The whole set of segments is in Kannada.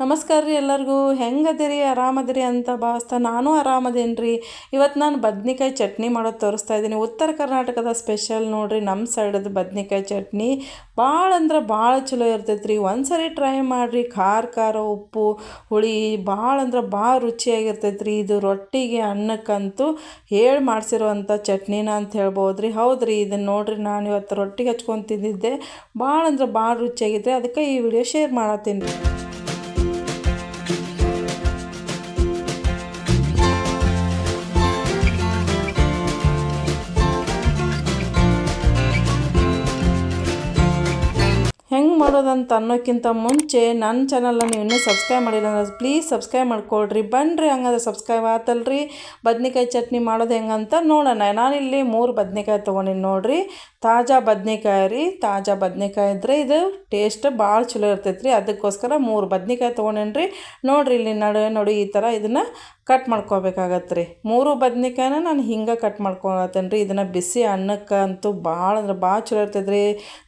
ನಮಸ್ಕಾರ ರೀ ಎಲ್ಲರಿಗೂ. ಹೆಂಗದಿರಿ? ಆರಾಮದಿರಿ ಅಂತ ಭಾವಿಸ್ತಾ ನಾನು ಆರಾಮದೇನು ರೀ ಇವತ್ತು ನಾನು ಬದ್ನಿಕಾಯಿ ಚಟ್ನಿ ಮಾಡೋದು ತೋರಿಸ್ತಾ ಇದ್ದೀನಿ. ಉತ್ತರ ಕರ್ನಾಟಕದ ಸ್ಪೆಷಲ್ ನೋಡಿರಿ ನಮ್ಮ ಸೈಡದು ಬದ್ನಿಕಾಯಿ ಚಟ್ನಿ. ಭಾಳ ಅಂದ್ರೆ ಭಾಳ ಚಲೋ ಇರ್ತೈತೆ ರೀ ಒಂದು ಟ್ರೈ ಮಾಡಿರಿ. ಖಾರ ಖಾರ, ಉಪ್ಪು, ಹುಳಿ ಭಾಳ ಅಂದ್ರೆ ಭಾಳ ರುಚಿಯಾಗಿರ್ತೈತೆ ರೀ ಇದು ರೊಟ್ಟಿಗೆ, ಅನ್ನಕ್ಕಂತೂ ಹೇಳಿ ಮಾಡಿಸಿರುವಂಥ ಚಟ್ನಿನ ಅಂತ ಹೇಳ್ಬೋದು ರೀ ಹೌದು ರೀ ಇದನ್ನು ನೋಡಿರಿ ನಾನು ಇವತ್ತು ರೊಟ್ಟಿಗೆ ಹಚ್ಕೊಂಡು ತಿಂದಿದ್ದೆ. ಭಾಳ ಅಂದ್ರೆ ಭಾಳ ರುಚಿಯಾಗಿತ್ತು ಅದಕ್ಕೆ ಈ ವಿಡಿಯೋ ಶೇರ್ ಮಾಡತ್ತೀನಿ. ರೀ ಮಾಡೋದಂತ ಅನ್ನೋಕ್ಕಿಂತ ಮುಂಚೆ ನನ್ನ ಚಾನಲ್ನ ನೀವು ಇನ್ನೂ ಸಬ್ಸ್ಕ್ರೈಬ್ ಮಾಡಿಲ್ಲ ಅಂದ್ರೆ ಪ್ಲೀಸ್ ಸಬ್ಸ್ಕ್ರೈಬ್ ಮಾಡ್ಕೊಳ್ರಿ. ಬನ್ನಿರಿ ಹಂಗಾದ್ರೆ ಸಬ್ಸ್ಕ್ರೈಬ್ ಆತಲ್ರಿ. ಬದ್ನೆಕಾಯಿ ಚಟ್ನಿ ಮಾಡೋದು ಹೆಂಗಂತ ನೋಡೋಣ. ನಾನಿಲ್ಲಿ ಮೂರು ಬದ್ನೆಕಾಯಿ ತೊಗೊಂಡಿನಿ ನೋಡಿರಿ. ತಾಜಾ ಬದನೆಕಾಯಿ ರೀ, ತಾಜಾ ಬದ್ನಿಕಾಯಿ ಇದ್ರೆ ಇದು ಟೇಸ್ಟ್ ಭಾಳ ಚಲೋ ಇರ್ತೈತೆ ರೀ ಅದಕ್ಕೋಸ್ಕರ ಮೂರು ಬದ್ನಿಕಾಯಿ ತೊಗೊಂಡೇನಿ ರೀ, ನೋಡಿರಿ ಇಲ್ಲಿ ನಡುವೆ ನೋಡಿ ಈ ಥರ ಇದನ್ನು ಕಟ್ ಮಾಡ್ಕೋಬೇಕಾಗತ್ತೆ ರೀ ಮೂರು ಬದ್ನಿಕಾಯಿನ ನಾನು ಹಿಂಗೆ ಕಟ್ ಮಾಡ್ಕೊಳತ್ತೇನೆ ರೀ ಇದನ್ನು ಬಿಸಿ ಅನ್ನಕ್ಕೆ ಅಂತೂ ಭಾಳ ಅಂದ್ರೆ ಭಾಳ ಚಲೋ ಇರ್ತೈತೆ ರೀ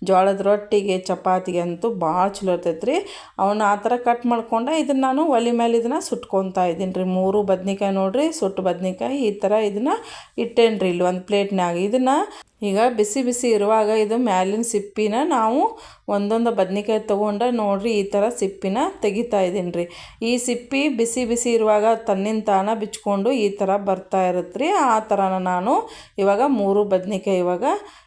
ಜೋಳದ ರೊಟ್ಟಿಗೆ, ಚಪಾತಿಗೆ ಅಂತೂ ಭಾಳ ಚಲೋ ಇರ್ತೈತೆ ರೀ ಅವನ್ನ ಆ ಥರ ಕಟ್ ಮಾಡ್ಕೊಂಡು ಇದನ್ನು ನಾನು ಒಲೆ ಮೇಲೆ ಇದನ್ನು ಸುಟ್ಕೊತಾ ಇದ್ದೀನಿ ರೀ ಮೂರು ಬದ್ನಿಕಾಯಿ ನೋಡಿರಿ, ಸುಟ್ಟು ಬದ್ನಿಕಾಯಿ ಈ ಥರ ಇದನ್ನು ಇಟ್ಟೇನೆ ರೀ ಇಲ್ಲಿ ಒಂದು ಪ್ಲೇಟ್ನಾಗ ಇದನ್ನು ಈಗ ಬಿಸಿ ಬಿಸಿ ಇರುವಾಗ ಇದು ಮ್ಯಾಲಿನ ಸಿಪ್ಪಿನ ನಾವು ಒಂದೊಂದು ಬದ್ನಿಕಾಯಿ ತೊಗೊಂಡು ನೋಡಿರಿ ಈ ಥರ ಸಿಪ್ಪಿನ ತೆಗಿತಾ ಇದ್ದೀನಿ ರೀ. ಈ ಸಿಪ್ಪಿ ಬಿಸಿ ಬಿಸಿ ಇರುವಾಗ ತನ್ನಿನ ತಾನ ಬಿಚ್ಕೊಂಡು ಈ ಥರ ಬರ್ತಾ ಇರುತ್ತೆ ರೀ. ಆ ಥರನ ನಾನು ಇವಾಗ ಮೂರು ಬದ್ನಿಕಾಯಿ ಇವಾಗ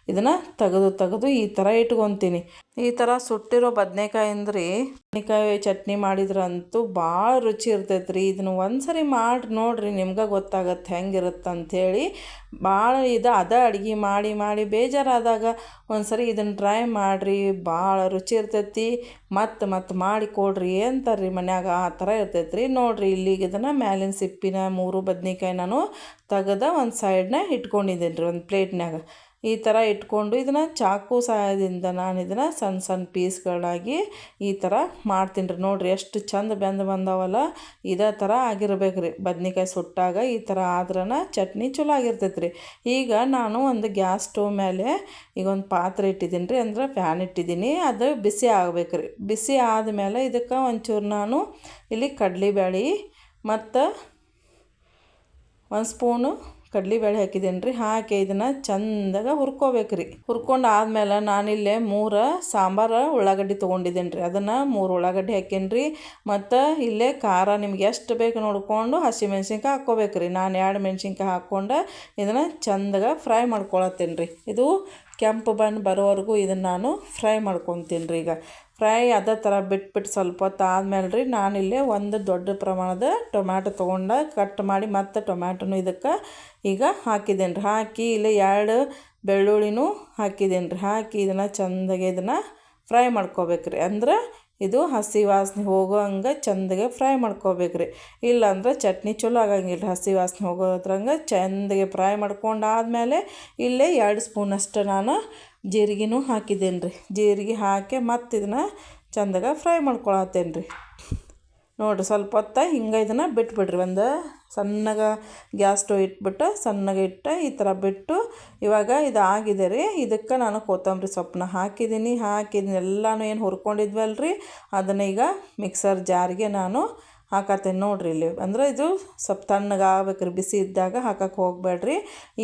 ಇದನ್ನು ತೆಗೆದು ತೆಗೆದು ಈ ಥರ ಇಟ್ಕೊತೀನಿ. ಈ ಥರ ಸುಟ್ಟಿರೋ ಬದ್ನೆಕಾಯಿ ಅಂದ್ರಿ ಬದ್ನೆಕಾಯಿ ಚಟ್ನಿ ಮಾಡಿದ್ರಂತೂ ಭಾಳ ರುಚಿ ಇರ್ತೈತೆ ರೀ ಇದನ್ನು ಒಂದು ಸರಿ ಮಾಡಿ ನೋಡಿರಿ, ನಿಮ್ಗೆ ಗೊತ್ತಾಗತ್ತೆ ಹೆಂಗಿರುತ್ತೆ ಅಂಥೇಳಿ ಭಾಳ ಇದು. ಅದ ಅಡುಗೆ ಮಾಡಿ ಮಾಡಿ ಬೇಜಾರಾದಾಗ ಒಂದು ಸರಿ ಇದನ್ನು ಟ್ರೈ ಮಾಡಿರಿ, ಭಾಳ ರುಚಿ ಇರ್ತೈತಿ. ಮತ್ತು ಮತ್ತು ಮಾಡಿ ಕೊಡ್ರಿ ಅಂತಾರೆ ರೀ ಮನ್ಯಾಗ. ಆ ಥರ ಇರ್ತೈತೆ ರೀ ನೋಡಿರಿ, ಇಲ್ಲಿಗೆ ಇದನ್ನು ಮ್ಯಾಲಿನ ಸಿಪ್ಪಿನ ಮೂರು ಬದನೆಕಾಯಿ ನಾನು ತೆಗೆದ ಒಂದು ಸೈಡ್ನ ಇಟ್ಕೊಂಡಿದ್ದೀನಿ ರೀ ಒಂದು ಪ್ಲೇಟ್ನಾಗ ಈ ಥರ ಇಟ್ಕೊಂಡು ಇದನ್ನು ಚಾಕು ಸಹಾಯದಿಂದ ನಾನು ಇದನ್ನು ಸಣ್ಣ ಸಣ್ಣ ಪೀಸ್ಗಳಾಗಿ ಈ ಥರ ಮಾಡ್ತೀನಿ ರೀ. ನೋಡಿರಿ ಎಷ್ಟು ಚಂದ ಬೆಂದು ಬಂದವಲ್ಲ, ಇದೇ ಥರ ಆಗಿರ್ಬೇಕು ರೀ. ಬದ್ನಿಕಾಯಿ ಸುಟ್ಟಾಗ ಈ ಥರ ಆದ್ರನ ಚಟ್ನಿ ಚಲೋ ಆಗಿರ್ತೈತೆ ರೀ. ಈಗ ನಾನು ಒಂದು ಗ್ಯಾಸ್ ಸ್ಟವ್ ಮೇಲೆ ಈಗ ಒಂದು ಪಾತ್ರೆ ಇಟ್ಟಿದ್ದೀನಿ ರೀ, ಅಂದ್ರೆ ಫ್ಯಾನ್ ಇಟ್ಟಿದ್ದೀನಿ. ಅದು ಬಿಸಿ ಆಗ್ಬೇಕು ರೀ. ಬಿಸಿ ಆದಮೇಲೆ ಇದಕ್ಕೆ ಒಂಚೂರು ನಾನು ಇಲ್ಲಿ ಕಡಲೆಬೇಳೆ ಮತ್ತು ಒಂದು ಸ್ಪೂನು ಕಡಲೆಬೇಳೆ ಹಾಕಿದ್ದೇನೆ ರೀ ಹಾಕಿ ಇದನ್ನು ಚಂದಾಗ ಹುರ್ಕೋಬೇಕು ರೀ ಹುರ್ಕೊಂಡು ಆದಮೇಲೆ ನಾನಿಲ್ಲೇ ಮೂರು ಸಾಂಬಾರು ಉಳ್ಳಾಗಡ್ಡಿ ತೊಗೊಂಡಿದ್ದೇನೆ ರೀ ಅದನ್ನು ಮೂರು ಉಳ್ಳಾಗಡ್ಡಿ ಹಾಕೀನಿ ರೀ ಮತ್ತು ಇಲ್ಲೇ ಖಾರ ನಿಮ್ಗೆ ಎಷ್ಟು ಬೇಕು ನೋಡ್ಕೊಂಡು ಹಸಿಮೆಣ್ಸಿನ್ಕಾಯಿ ಹಾಕ್ಕೋಬೇಕು ರೀ ನಾನು ಎರಡು ಮೆಣ್ಸಿನ್ಕಾಯಿ ಹಾಕ್ಕೊಂಡು ಇದನ್ನು ಚಂದಾಗ ಫ್ರೈ ಮಾಡ್ಕೊಳತ್ತೇನೆ ರೀ ಇದು ಕೆಂಪು ಬಣ್ಣ ಬರೋವರೆಗೂ ಇದನ್ನು ನಾನು ಫ್ರೈ ಮಾಡ್ಕೊತೀನಿ ರೀ ಈಗ. ಫ್ರೈ ಅದೇ ಥರ ಬಿಟ್ಬಿಟ್ಟು ಸ್ವಲ್ಪ ಹೊತ್ತು ಆದಮೇಲೆ ರೀ ನಾನಿಲ್ಲೇ ಒಂದು ದೊಡ್ಡ ಪ್ರಮಾಣದ ಟೊಮ್ಯಾಟೊ ತೊಗೊಂಡು ಕಟ್ ಮಾಡಿ ಮತ್ತು ಟೊಮ್ಯಾಟೊನು ಇದಕ್ಕೆ ಈಗ ಹಾಕಿದ್ದೇನೆ ರೀ. ಹಾಕಿ ಇಲ್ಲಿ ಎರಡು ಬೆಳ್ಳುಳ್ಳಿನೂ ಹಾಕಿದ್ದೇನೆ ರೀ. ಹಾಕಿ ಇದನ್ನು ಚೆಂದಾಗಿ ಇದನ್ನು ಫ್ರೈ ಮಾಡ್ಕೋಬೇಕು ರೀ. ಅಂದ್ರೆ ಇದು ಹಸಿ ವಾಸನೆ ಹೋಗೋ ಹಂಗೆ ಚಂದಗೆ ಫ್ರೈ ಮಾಡ್ಕೋಬೇಕು ರೀ ಇಲ್ಲಾಂದ್ರೆ ಚಟ್ನಿ ಚಲೋ ಆಗಂಗಿಲ್ಲ ಹಸಿ ವಾಸನೆ ಹೋಗೋದ್ರಂಗೆ. ಚಂದಗೆ ಫ್ರೈ ಮಾಡ್ಕೊಂಡು ಆದಮೇಲೆ ಇಲ್ಲೇ ಎರಡು ಸ್ಪೂನಷ್ಟು ನಾನು ಜೀರಿಗೆನೂ ಹಾಕಿದ್ದೇನೆ ರೀ ಜೀರಿಗೆ ಹಾಕಿ ಮತ್ತು ಇದನ್ನು ಚಂದಗೆ ಫ್ರೈ ಮಾಡ್ಕೊಳತ್ತೇನೆ ರೀ ನೋಡಿರಿ ಸ್ವಲ್ಪ ಹೊತ್ತ ಹಿಂಗೆ ಇದನ್ನು ಬಿಟ್ಬಿಡ್ರಿ. ಒಂದು ಸಣ್ಣಗೆ ಗ್ಯಾಸ್ ಸ್ಟವ್ ಇಟ್ಬಿಟ್ಟು ಸಣ್ಣಗೆ ಇಟ್ಟು ಈ ಥರ ಬಿಟ್ಟು ಇವಾಗ ಇದು ಆಗಿದೆ ರೀ. ಇದಕ್ಕೆ ನಾನು ಕೊತ್ತಂಬರಿ ಸೊಪ್ಪನ್ನ ಹಾಕಿದ್ದೀನಿ. ಹಾಕಿದ್ದೀನಿ ಎಲ್ಲನೂ ಏನು ಹುರ್ಕೊಂಡಿದ್ವಲ್ಲ ರೀ ಅದನ್ನು ಈಗ ಮಿಕ್ಸರ್ ಜಾರಿಗೆ ನಾನು ಹಾಕತ್ತೇನೆ ನೋಡಿರಿ ಇಲ್ಲಿ. ಅಂದ್ರೆ ಇದು ಸ್ವಲ್ಪ ತಣ್ಣಗೆ ಆಗ್ಬೇಕು ರೀ ಬಿಸಿ ಇದ್ದಾಗ ಹಾಕಕ್ಕೆ ಹೋಗಬೇಡ್ರಿ.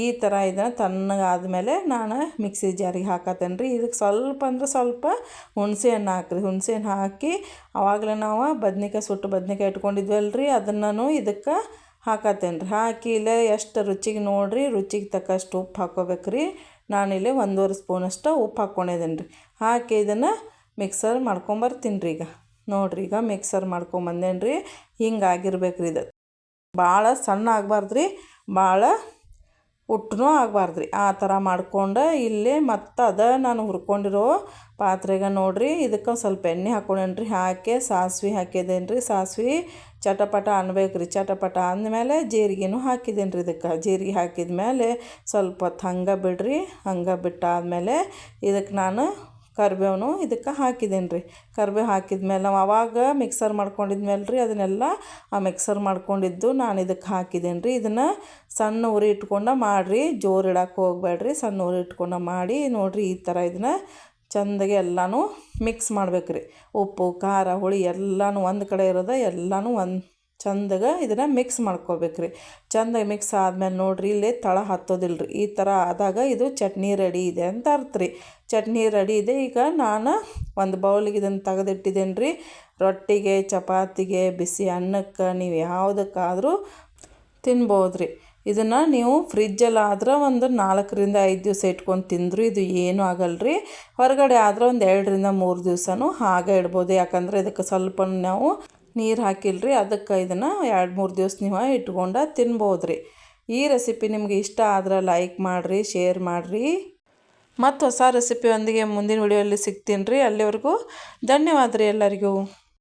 ಈ ಥರ ಇದನ್ನು ತಣ್ಣಗೆ ಆದಮೇಲೆ ನಾನು ಮಿಕ್ಸಿ ಜಾರಿಗೆ ಹಾಕತ್ತೇನೆ ರೀ. ಇದಕ್ಕೆ ಸ್ವಲ್ಪ ಅಂದ್ರೆ ಸ್ವಲ್ಪ ಹುಣಸೆ ಹಣ್ಣು ಹಾಕ್ರಿ. ಹುಣಸೆ ಹಣ್ಣು ಹಾಕಿ ಆವಾಗಲೇ ನಾವು ಬದ್ನಿಕಾಯಿ ಸುಟ್ಟು ಬದ್ನಿಕಾಯಿ ಇಟ್ಕೊಂಡಿದ್ವಲ್ರಿ. ಅದನ್ನು ಇದಕ್ಕೆ ಹಾಕತ್ತೇನೆ ರೀ. ಹಾಕಿ ಇಲ್ಲೇ ಎಷ್ಟು ರುಚಿಗೆ ನೋಡಿರಿ. ರುಚಿಗೆ ತಕ್ಕಷ್ಟು ಉಪ್ಪು ಹಾಕ್ಕೋಬೇಕು ರೀ ನಾನಿಲ್ಲಿ ಒಂದೂವರೆ ಸ್ಪೂನಷ್ಟು ಉಪ್ಪು ಹಾಕ್ಕೊಂಡಿದ್ದೀನಿ ರೀ. ಹಾಕಿ ಇದನ್ನು ಮಿಕ್ಸರ್ ಮಾಡ್ಕೊಂಬರ್ತೀನಿ ರೀ ಈಗ. ನೋಡಿರಿ, ಈಗ ಮಿಕ್ಸರ್ ಮಾಡ್ಕೊಂಬಂದೇನು ರೀ ಹಿಂಗೆ ಆಗಿರ್ಬೇಕು ರೀ ಇದು. ಭಾಳ ಸಣ್ಣ ಆಗಬಾರ್ದು ರೀ ಭಾಳ ಉಟ್ಟನೂ ಆಗಬಾರ್ದು ರೀ ಆ ಥರ ಮಾಡ್ಕೊಂಡು ಇಲ್ಲಿ ಮತ್ತು ಅದ ನಾನು ಹುರ್ಕೊಂಡಿರೋ ಪಾತ್ರೆಗೆ ನೋಡಿರಿ, ಇದಕ್ಕೆ ಸ್ವಲ್ಪ ಎಣ್ಣೆ ಹಾಕೊಂಡೇನ್ರಿ ಹಾಕಿ ಸಾಸ್ವೆ ಹಾಕಿದ್ದೇನೆ ರೀ ಸಾಸ್ವೆ ಚಟಪಟ ಅನ್ಬೇಕು ರೀ ಚಟಪಟ ಅಂದಮೇಲೆ ಜೀರಿಗೆನೂ ಹಾಕಿದ್ದೇನೆ ರೀ ಇದಕ್ಕೆ. ಜೀರಿಗೆ ಹಾಕಿದ ಮೇಲೆ ಸ್ವಲ್ಪ ಹೊತ್ತು ಹಂಗೆ ಬಿಡ್ರಿ, ಹಂಗೆ ಬಿಟ್ಟಾದಮೇಲೆ ಇದಕ್ಕೆ ನಾನು ಕರಿಬೇವನು ಇದಕ್ಕೆ ಹಾಕಿದ್ದೇನೆ ರೀ. ಕರಿಬೇವು ಹಾಕಿದ ಮೇಲೆ ನಾವು ಅವಾಗ ಮಿಕ್ಸರ್ ಮಾಡ್ಕೊಂಡಿದ್ಮೇಲೆ ರೀ ಅದನ್ನೆಲ್ಲ ಆ ಮಿಕ್ಸರ್ ಮಾಡ್ಕೊಂಡಿದ್ದು ನಾನು ಇದಕ್ಕೆ ಹಾಕಿದ್ದೇನೆ ರೀ. ಇದನ್ನು ಸಣ್ಣ ಉರಿ ಇಟ್ಕೊಂಡು ಮಾಡಿರಿ, ಜೋರು ಇಡಕ್ಕೆ ಹೋಗಬೇಡ್ರಿ, ಸಣ್ಣ ಉರಿ ಇಟ್ಕೊಂಡು ಮಾಡಿ ನೋಡಿರಿ ಈ ಥರ ಇದನ್ನು ಚೆಂದಾಗಿ ಎಲ್ಲನೂ ಮಿಕ್ಸ್ ಮಾಡ್ಬೇಕು ರೀ. ಉಪ್ಪು, ಖಾರ, ಹುಳಿ ಎಲ್ಲನೂ ಒಂದು ಕಡೆ ಇರೋದು ಎಲ್ಲನೂ ಒಂದು ಚಂದಗೆ ಇದನ್ನು ಮಿಕ್ಸ್ ಮಾಡ್ಕೋಬೇಕು ರೀ ಚಂದಾಗಿ ಮಿಕ್ಸ್ ಆದಮೇಲೆ ನೋಡಿರಿ ಇಲ್ಲಿ ತಳ ಹತ್ತೋದಿಲ್ಲ ರೀ ಈ ಥರ ಆದಾಗ ಇದು ಚಟ್ನಿ ರೆಡಿ ಇದೆ ಅಂತ ಅರ್ಥ ರೀ ಚಟ್ನಿ ರೆಡಿ ಇದೆ. ಈಗ ನಾನು ಒಂದು ಬೌಲಿಗೆ ಇದನ್ನು ತೆಗೆದಿಟ್ಟಿದ್ದೇನೆ ರೀ ರೊಟ್ಟಿಗೆ, ಚಪಾತಿಗೆ, ಬಿಸಿ ಅನ್ನಕ್ಕೆ ನೀವು ಯಾವುದಕ್ಕಾದರೂ ತಿನ್ಬೋದು ರೀ ಇದನ್ನು ನೀವು ಫ್ರಿಜ್ಜಲ್ಲಿ ಆದ್ರೆ ಒಂದು ನಾಲ್ಕರಿಂದ ಐದು ದಿವಸ ಇಟ್ಕೊಂಡು ತಿಂದರೂ. ಇದು ಏನೂ ಆಗಲ್ಲ ರೀ ಹೊರಗಡೆ ಆದ್ರೆ ಒಂದು ಎರಡರಿಂದ ಮೂರು ದಿವಸನೂ ಹಾಗೆ ಇಡ್ಬೋದು. ಯಾಕಂದರೆ ಇದಕ್ಕೆ ಸ್ವಲ್ಪ ನಾವು ನೀರು ಹಾಕಿಲ್ರಿ, ಅದಕ್ಕೆ ಇದನ್ನು ಎರಡು ಮೂರು ದಿವಸ ನೀವು ಇಟ್ಕೊಂಡು ತಿನ್ಬೋದು ರೀ ಈ ರೆಸಿಪಿ ನಿಮ್ಗೆ ಇಷ್ಟ ಆದ್ರೆ ಲೈಕ್ ಮಾಡಿರಿ ಶೇರ್ ಮಾಡಿರಿ. ಮತ್ತು ಹೊಸ ರೆಸಿಪಿಯೊಂದಿಗೆ ಮುಂದಿನ ವಿಡಿಯೋಲ್ಲಿ ಸಿಗ್ತೀನಿ ರೀ. ಅಲ್ಲಿವರೆಗೂ ಧನ್ಯವಾದ ರೀ ಎಲ್ಲರಿಗೂ.